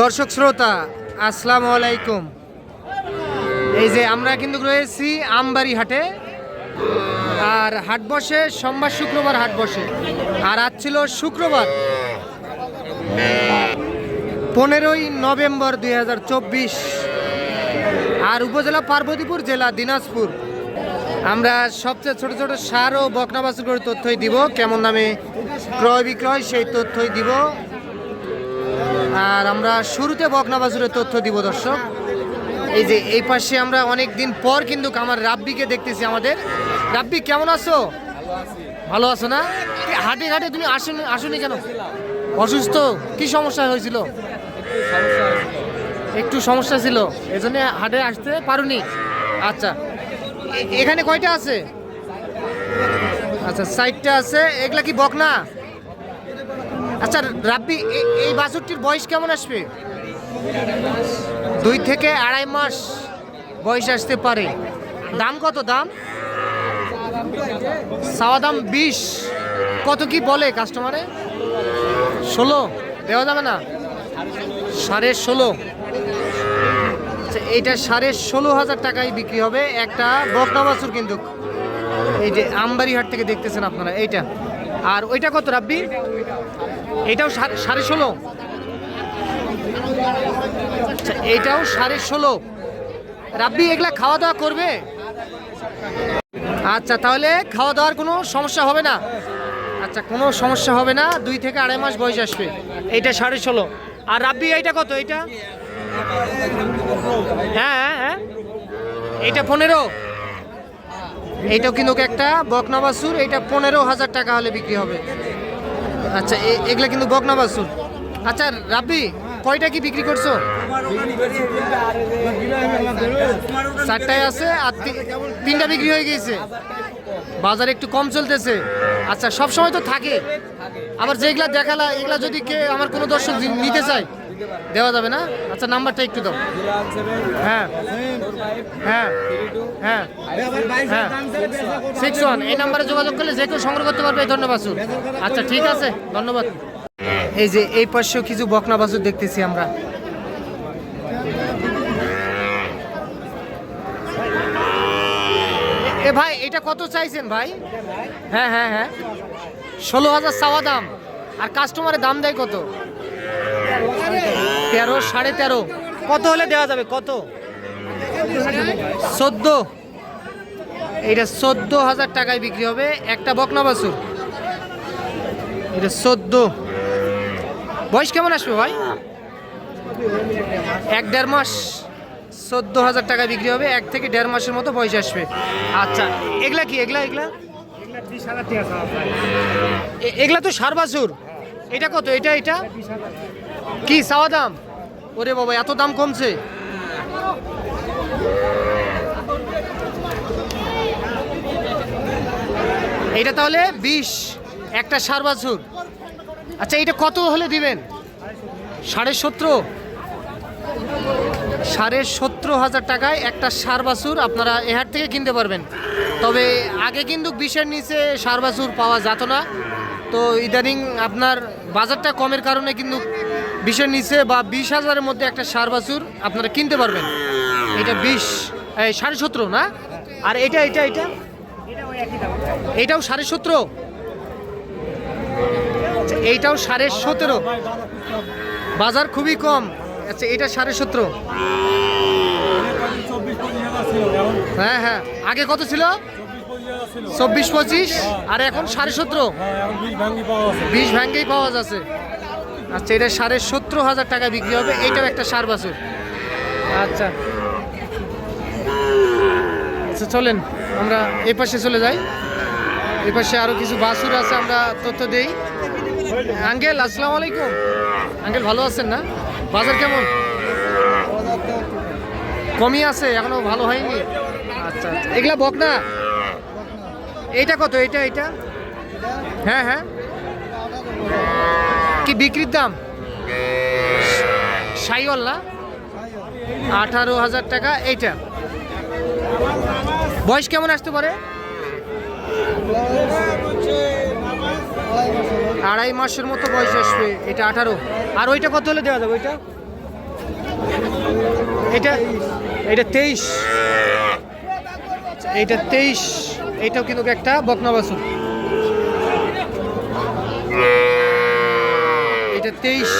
দর্শক শ্রোতা, আসসালামু আলাইকুম। এই যে আমরা কিন্তু রয়েছি আমবাড়ি হাটে, আর হাট বসে, সোমবার, শুক্রবার হাট বসে। আর আজ ছিল শুক্রবার, পনেরোই নভেম্বর দুই হাজার চব্বিশ। আর উপজেলা পার্বতীপুর জেলা দিনাজপুর। আমরা সবচেয়ে ছোট ছোট সার ও বকনাবাসুর তথ্যই দিব, কেমন দামে ক্রয় বিক্রয় সেই তথ্যই দিব। আর আমরা শুরুতে বকনা বাছুরের তথ্য দিব, দর্শক। এই যে, এই পাশে আমরা অনেক দিন পর কিন্তু আমার রাব্বিকে দেখতেছি আমাদের। রাব্বি, কেমন আছো? ভালো আছো। না? হাটে, ঘাটে তুমি আসনি আসনি কেন? অসুস্থ? কি সমস্যা হয়েছিল? একটু সমস্যা ছিল। এজন্য হাটে আসতে পারুনি। আচ্ছা এখানে কয়টা আছে? আচ্ছা সাইডটা আছে। এগুলা কি বকনা? আচ্ছা রাব্বি এই বাছুরটির বয়স কেমন আসবে? দুই থেকে আড়াই মাস বয়স আসতে পারে। দাম কত দাম? সাওয়া দাম বিশ। কত কি বলে কাস্টমারে ষোলো। দেওয়া যাবে না? সাড়ে ষোলো। আচ্ছা, এইটা সাড়ে ষোলো হাজার টাকায় বিক্রি হবে একটা বকনা বাছুর কিন্তু। এই যে আমবাড়ি হাট থেকে দেখতেছেন আপনারা এইটা। আর ওইটা কত রাব্বি? এটাও সাড়ে- ষোলো। আচ্ছা এইটাও সাড়ে ষোলো। রাব্বি, এগুলা খাওয়া দাওয়া করবে? আচ্ছা তাহলে খাওয়া দাওয়ার কোনো সমস্যা হবে না। আচ্ছা কোনো সমস্যা হবে না। দুই থেকে আড়াই মাস বয়স আসবে। এইটা সাড়ে ষোলো। আর রাব্বি, এইটা কত? এইটা? হ্যাঁ হ্যাঁ হ্যাঁ। এইটা পনেরো। এইটাও কিন্তু একটা বকনা সুর এইটা পনেরো হাজার টাকা হলে বিক্রি হবে। আচ্ছা এগুলা কিন্তু বকনা বাছুর আচ্ছা রাব্বি কয়টা কি বিক্রি করছ? চারটায় আছে, আর তিনটা বিক্রি হয়ে গিয়েছে। বাজার একটু কম চলতেছে। আচ্ছা সব সময় তো থাকে। আবার যেগুলা দেখালা, এগুলা যদি কে আমার কোনো দর্শক নিতে চায়, দেওয়া যাবে না? আচ্ছা নাম্বারটা একটু দাও। হ্যাঁ। হ্যাঁ। হ্যাঁ। হ্যাঁ। সিক্স ওয়ান এই নাম্বারে যোগাযোগ করলে যে কেউ সংগ্রহ করতে পারবে, ধন্যবাদ। আচ্ছা ঠিক আছে। ধন্যবাদ। এই যে এই পাশেও কিছু বকনা বাছুর দেখতেছি আমরা। এ ভাই এটা কত চাইছেন ভাই? হ্যাঁ হ্যাঁ হ্যাঁ। ষোলো হাজার চাওয়া দাম। আর কাস্টমারের দাম দেয় কত? তেরো সাড়ে তেরো। কত হলে দেওয়া যাবে? কত? চোদ্দ। এইটা চোদ্দ হাজার টাকায় বিক্রি হবে একটা বকনা বাছুর। এটা চোদ্দ। বয়স কেমন আসবে ভাই? এক দেড় মাস চোদ্দ হাজার টাকা বিক্রি হবে, এক থেকে দেড় মাসের মতো বয়স আসবে। আচ্ছা এগুলা কি? এগুলা এগুলা? এগুলা তো সার বাছুর। এটা কত? এটা এটা? কি, চাওয়া দাম? ওরে বাবা, এত দাম কমছে। এটা তাহলে বিশ, একটা সার বাছুর। আচ্ছা এটা কত হলে দিবেন? সাড়ে সতেরো? সাড়ে সতেরো হাজার টাকায় একটা সার বাছুর আপনারা এ হাট থেকে কিনতে পারবেন। তবে আগে কিন্তু বিশের নিচে সার বাছুর পাওয়া যেত না। তো ইদানিং আপনার বাজারটা কমের কারণে কিন্তু বিশের নিচে বা বিশ হাজারের মধ্যে একটা সার বাছুর আপনারা কিনতে পারবেন। এটা বিশ সাড়ে সতেরো না? আর এটা এটা এটা? এইটাও সাড়ে সতেরো? এইটাও সাড়ে সতেরো। বাজার খুবই কম। আচ্ছা এটা সাড়ে সতেরো। হ্যাঁ হ্যাঁ। আগে কত ছিল? চব্বিশ পঁচিশ। আর এখন সাড়ে সতেরো। বিশ ভ্যাঙ্গেই পাওয়া যাচ্ছে। আচ্ছা এটা সাড়ে সতেরো হাজার টাকা বিক্রি হবে। এইটাও একটা সার বাছুর। আচ্ছা। আচ্ছা চলেন। আমরা এই পাশে চলে যাই। এই পাশে আরও কিছু বাছুর আছে, আমরা তথ্য দেই। আঙ্কেল, আসসালামু আলাইকুম। আঙ্কেল, ভালো আছেন না? বাজার কেমন? কমই আছে, এখনও ভালো হয়নি। আচ্ছা আচ্ছা। এগুলা বক না এইটা কত? এইটা এইটা? হ্যাঁ হ্যাঁ। কি বিক্রির দাম? সাইওয়াল না? আঠারো হাজার টাকা, এইটা। বয়স কেমন আসতে পারে? আড়াই মাসের মতো বয়স আসবে, এটা আঠারো। আর ওইটা কত হলে দেওয়া যাবে ওইটা? এটা এটা তেইশ। এইটা তেইশ এইটাও কিন্তু একটা বকনা এটা তেইশ।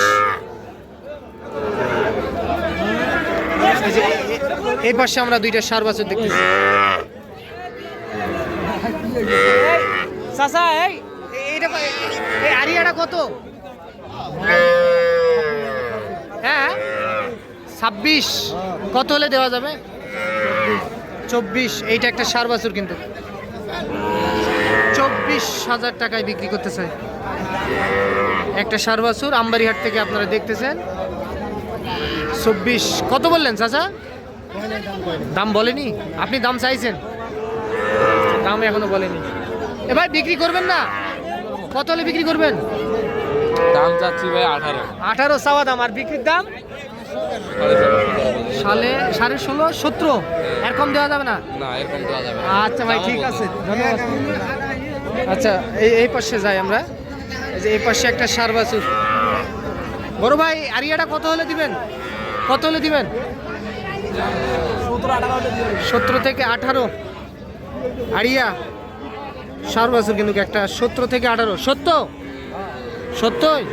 এই পাশে আমরা দুইটা সার বাছুর দেখতেছি। এই এই আরিয়াটা কত? হ্যাঁ? ছাব্বিশ। কত হলে দেওয়া যাবে? চব্বিশ। এইটা একটা সার বাছুর কিন্তু। চব্বিশ হাজার টাকায় বিক্রি করতে চাই। একটা সার বাছুর আমবাড়িহাট থেকে আপনারা দেখতেছেন। চব্বিশ। কত বললেন, চাচা? দাম বলেনি? আপনি দাম চাইছেন? দাম এখনও বলেনি। এবার বিক্রি করবেন না? কত হলে বিক্রি করবেন? দাম চাচ্ছি ভাই আঠারো। আঠারো চাওয়া দাম আর বিক্রির দাম? সালে সাড়ে ষোলো সতেরো? এরকম দেওয়া যাবে না? না এরকম দেওয়া যাবে না। আচ্ছা ভাই ঠিক আছে ধন্যবাদ। আচ্ছা এই এই পাশে যাই আমরা। এই যে এই পাশে একটা সার বাছুর। বড় ভাই আরিয়াটা কত হলে দিবেন? কত হলে দিবেন। সতেরো থেকে আঠারো। আরিয়া সার বছর কিন্তু একটা সতেরো থেকে আঠারো। সত্য? সত্যই?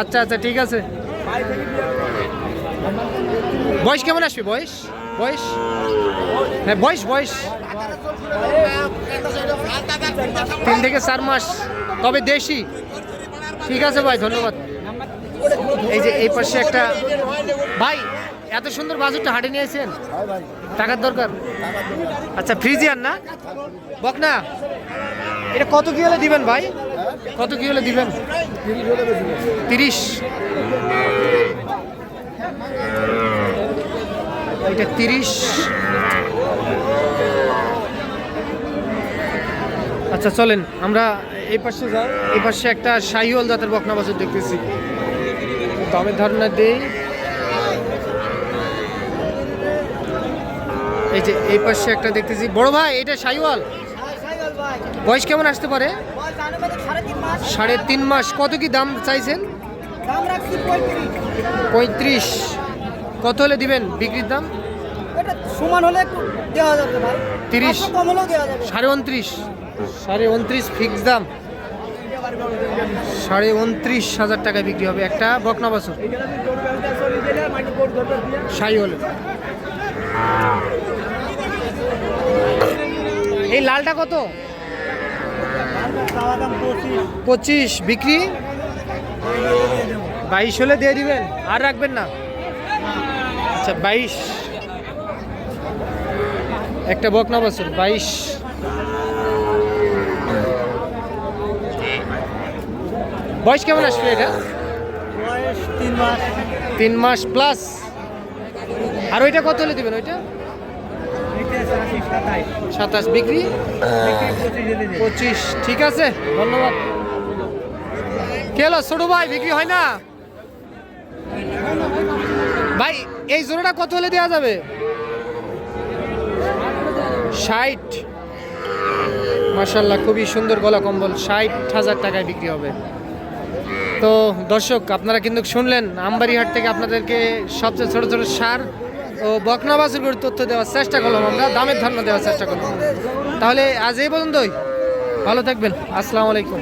আচ্ছা আচ্ছা ঠিক আছে। বয়স কেমন আসবে? বয়স? বয়স? হ্যাঁ বয়স বয়স। তিন থেকে চার মাস। তবে দেশি। ঠিক আছে ভাই, ধন্যবাদ। এই যে এই পাশে একটা ভাই এত সুন্দর বাজুরটা হাটে নিয়েছেন টাকার দরকার? আচ্ছা ফ্রিজিয়ান না? বক না এটা কত কি হলে দিবেন ভাই? কত কি হলে দিবেন? তিরিশ। এটা তিরিশ। আচ্ছা চলেন আমরা এই পাশে যাই। এই পাশে একটা শাহিওয়াল জাতের বকনা বাছুর দেখতেছি। দামের ধারণা দেই। এই যে, এই পাশে একটা দেখতেছি। বড় ভাই, এটা শাহিওয়াল বয়স কেমন আসতে পারে? সাড়ে তিন মাস। কত কি দাম চাইছেন? পঁয়ত্রিশ। কত হলে দিবেন বিক্রির দাম? সমান হলে তিরিশ। সাড়ে উনত্রিশ। সাড়ে উনত্রিশ ফিক্স দাম। সাড়ে উনত্রিশ হাজার টাকা বিক্রি হবে। একটা বকনা বাছুর। সাই হলে এই লালটা কত? পঁচিশ। বিক্রি? বাইশ হলে দিয়ে দিবেন। আর রাখবেন না? আচ্ছা বাইশ। একটা বক বকনা বাছুর বাইশ। বয়স কেমন আসবে এটা? তিন মাস। তিন মাস প্লাস। আর ওইটা কত হলে দিবেন ওইটা? সাতাশ বিক্রি? পঁচিশ, ঠিক আছে, ধন্যবাদ। কে হলো ছোট ভাই, বিক্রি হয় না? ভাই, এই জোড়াটা কত হলে দেওয়া যাবে? ষাট। মার্শাল্লাহ খুবই সুন্দর গলা কম্বল, ষাট হাজার টাকায় বিক্রি হবে। তো দর্শক, আপনারা কিন্তু শুনলেন, আমবাড়িহাট থেকে আপনাদেরকে সবচেয়ে ছোট ছোট সার ও বকনাবাসের বাছুর তথ্য দেওয়ার চেষ্টা করলাম আমরা, দামের ধারণা দেওয়ার চেষ্টা করলাম। তাহলে আজ এই পর্যন্তই। ভালো থাকবেন। আসসালামু আলাইকুম।